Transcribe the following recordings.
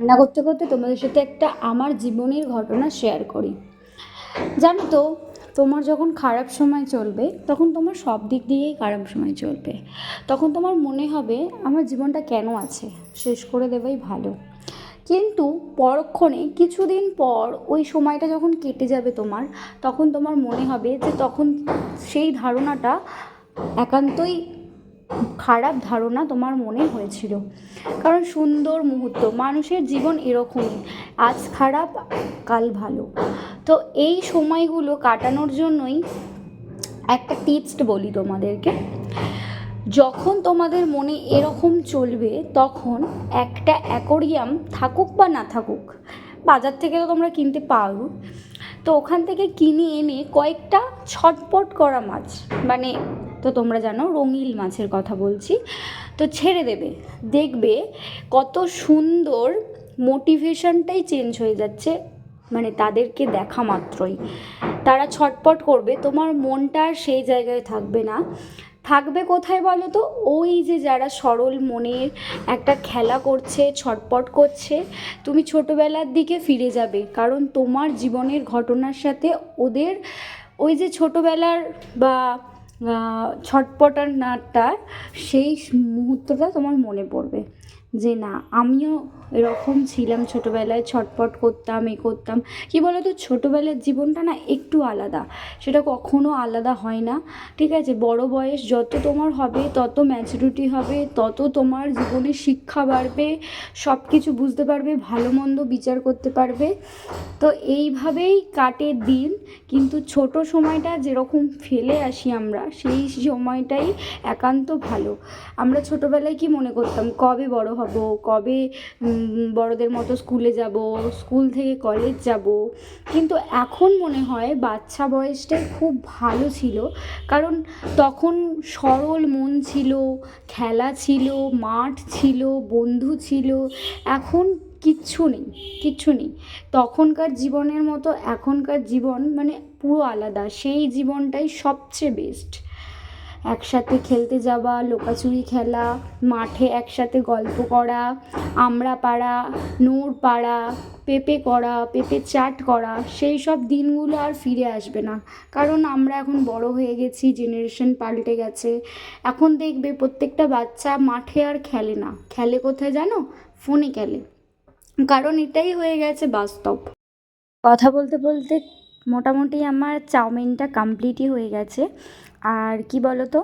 রান্না করতে করতে তোমাদের সাথে একটা আমার জীবনের ঘটনা শেয়ার করি। জানো তো, তোমার যখন খারাপ সময় চলবে, তখন তোমার সব দিক দিয়েই খারাপ সময় চলবে। তখন তোমার মনে হবে, আমার জীবনটা কেন আছে? শেষ করে দেওয়াই ভালো। কিন্তু পরক্ষণে, কিছুদিন পর ওই সময়টা যখন কেটে যাবে তোমার, তখন তোমার মনে হবে যে তখন সেই ধারণাটা একান্তই খারাপ ধারণা তোমার মনে হয়েছিল। কারণ সুন্দর মুহূর্ত, মানুষের জীবন এরকমই। আজ খারাপ, কাল ভালো। তো এই সময়গুলো কাটানোর জন্যই একটা টিপস বলি তোমাদেরকে। যখন তোমাদের মনে এরকম চলবে, তখন একটা অ্যাকোরিয়াম থাকুক বা না থাকুক, বাজার থেকে তো তোমরা কিনতে পারো। তো ওখান থেকে কিনে এনে কয়েকটা ছটপট করা মাছ মানে তো তোমরা জানো রঙিল মাছের কথা বলছি। তো ছেড়ে দেবে, দেখবে কত সুন্দর মোটিভেশনটাই চেঞ্জ হয়ে যাচ্ছে মানে তাদেরকে দেখা মাত্রই। তারা ছটপট করবে, তোমার মনটা আর সেই জায়গায় থাকবে না। থাকবে কোথায় বলো তো? ওই যে যারা সরল মনের একটা খেলা করছে, ছটপট করছে, তুমি ছোটোবেলার দিকে ফিরে যাবে। কারণ তোমার জীবনের ঘটনার সাথে ওদের ওই যে ছোটোবেলার বা ছটপটার নাটটা সেই মুহূর্তটা তোমার মনে পড়বে। যে না, আমিও এরকম ছিলাম ছোটোবেলায়, ছটপট করতাম, এ করতাম। কী বলো তো ছোটোবেলার জীবনটা না একটু আলাদা। সেটা কখনো আলাদা হয় না, ঠিক আছে? বড় বয়স যত তোমার হবে, তত ম্যাচুরিটি হবে, তত তোমার জীবনে শিক্ষা বাড়বে সব কিছু বুঝতে পারবে, ভালো মন্দ বিচার করতে পারবে। তো এইভাবেই কাটে দিন, কিন্তু ছোট সময়টা যেরকম ফেলে আসি আমরা, সেই সময়টাই একান্ত ভালো। আমরা ছোটোবেলায় কি মনে করতাম? কবে বড় হব, কবে বড়দের মতো স্কুলে যাব, স্কুল থেকে কলেজ যাব। কিন্তু এখন মনে হয় বাচ্চা বয়সটাই খুব ভালো ছিল। কারণ তখন সরল মন ছিল, খেলা ছিল, মাঠ ছিল, বন্ধু ছিল। এখন কিচ্ছু নেই কিচ্ছু নেই। তখনকার জীবনের মতো এখনকার জীবন মানে পুরো আলাদা। সেই জীবনটাই সবচেয়ে বেস্ট একসাথে খেলতে যাওয়া, লুকাচুরি খেলা, মাঠে একসাথে গল্প করা আমরা পাড়া নূর পাড়া পেঁপে করা, পেঁপে চাট করা, সেই সব দিনগুলো আর ফিরে আসবে না। কারণ আমরা এখন বড় হয়ে গেছি জেনারেশন পাল্টে গেছে। এখন দেখবে প্রত্যেকটা বাচ্চা মাঠে আর খেলে না। খেলে কোথায় জানো? ফোনে খেলে। কারণ এটাই হয়ে গেছে বাস্তব। কথা বলতে বলতে মোটামুটি আমার চাউমিনটা কমপ্লিটই হয়ে গেছে। আর কি বলো তো?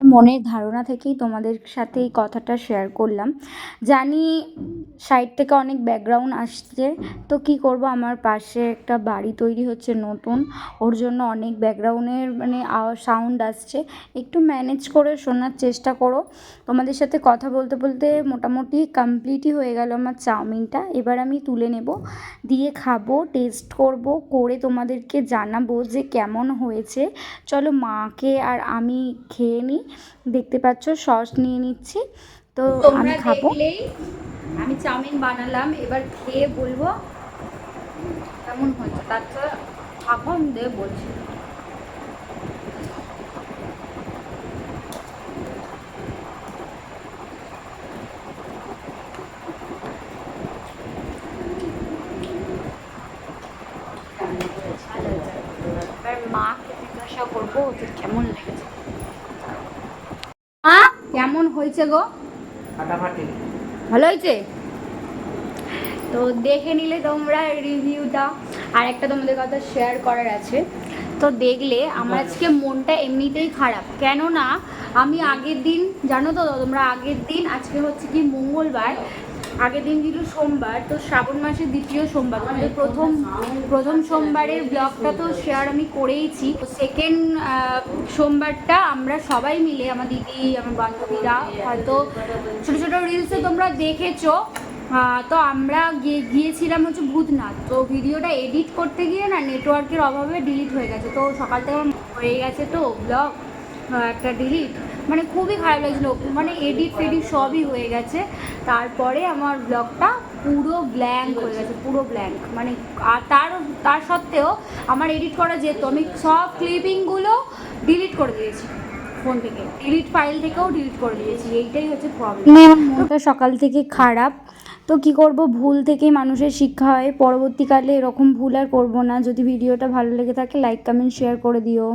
মনের ধারণা থেকেই তোমাদের সাথে এই কথাটা শেয়ার করলাম। জানি সাইড থেকে অনেক ব্যাকগ্রাউন্ড আসছে, তো কি করব? আমার পাশে একটা বাড়ি তৈরি হচ্ছে নতুন, ওর জন্য অনেক ব্যাকগ্রাউন্ডের মানে সাউন্ড আসছে। একটু ম্যানেজ করে শোনার চেষ্টা করো। তোমাদের সাথে কথা বলতে বলতে মোটামুটি কমপ্লিটই হয়ে গেল আমার চাউমিনটা। এবার আমি তুলে নেব, দিয়ে খাব টেস্ট করব, করে তোমাদেরকে জানাব যে কেমন হয়েছে। চলো মাকে আর আমি খেয়ে নিই দেখতে পাচ্ছ সস নিয়ে নিচ্ছি। তো আমি খাব। আমি চাউমিন বানালাম এবার খেয়ে বলব কেমন হয়েছে। তারপর খাব আমি বলছি। মাকে জিজ্ঞাসা করব ওদের কেমন লেগেছে। মা হয়েছে গো? ভালো হয়েছে? তো দেখে নিলে তোমরা রিভিউটা আর একটা তোমাদের কথা শেয়ার করার আছে। তো দেখলে আমার আজকে মনটা এমনিতেই খারাপ। কেননা আমি আগের দিন জানো তো তোমরা আগের দিন আজকে হচ্ছে কি মঙ্গলবার আগের দিন ছিল সোমবার, তো শ্রাবণ মাসের দ্বিতীয় সোমবার। আমাদের প্রথম প্রথম সোমবারের ব্লগটা তো শেয়ার আমি করেইছি। সেকেন্ড সোমবারটা আমরা সবাই মিলে, আমার দিদি, আমার বান্ধবীরা, হয়তো ছোটো ছোটো রিলসে তোমরা দেখেছ। তো আমরা গিয়ে, গিয়েছিলাম হচ্ছে ভূতনাথ। তো ভিডিওটা এডিট করতে গিয়ে না নেটওয়ার্কের অভাবে ডিলিট হয়ে গেছে। তো সকাল থেকে হয়ে গেছে তো ব্লগ একটা ডিলিট মানে খুবই খারাপ লাগছিল। মানে এডিট ফেডিট সবই হয়ে গেছে। তারপরে আমার ব্লগটা পুরো ব্ল্যাঙ্ক হয়ে গেছে পুরো ব্ল্যাঙ্ক মানে আর তার তার সত্ত্বেও আমার এডিট করা যেত। আমি সব ক্লিপিংগুলো ডিলিট করে দিয়েছি ফোন থেকে। ডিলিট ফাইল থেকেও ডিলিট করে দিয়েছি। এইটাই হচ্ছে প্রবলেম সকাল থেকে খারাপ। তো কি করব? ভুল থেকেই মানুষের শিক্ষা হয়। পরবর্তীকালে এরকম ভুল আর করব না। যদি ভিডিওটা ভালো লেগে থাকে লাইক কমেন্ট শেয়ার করে দিও।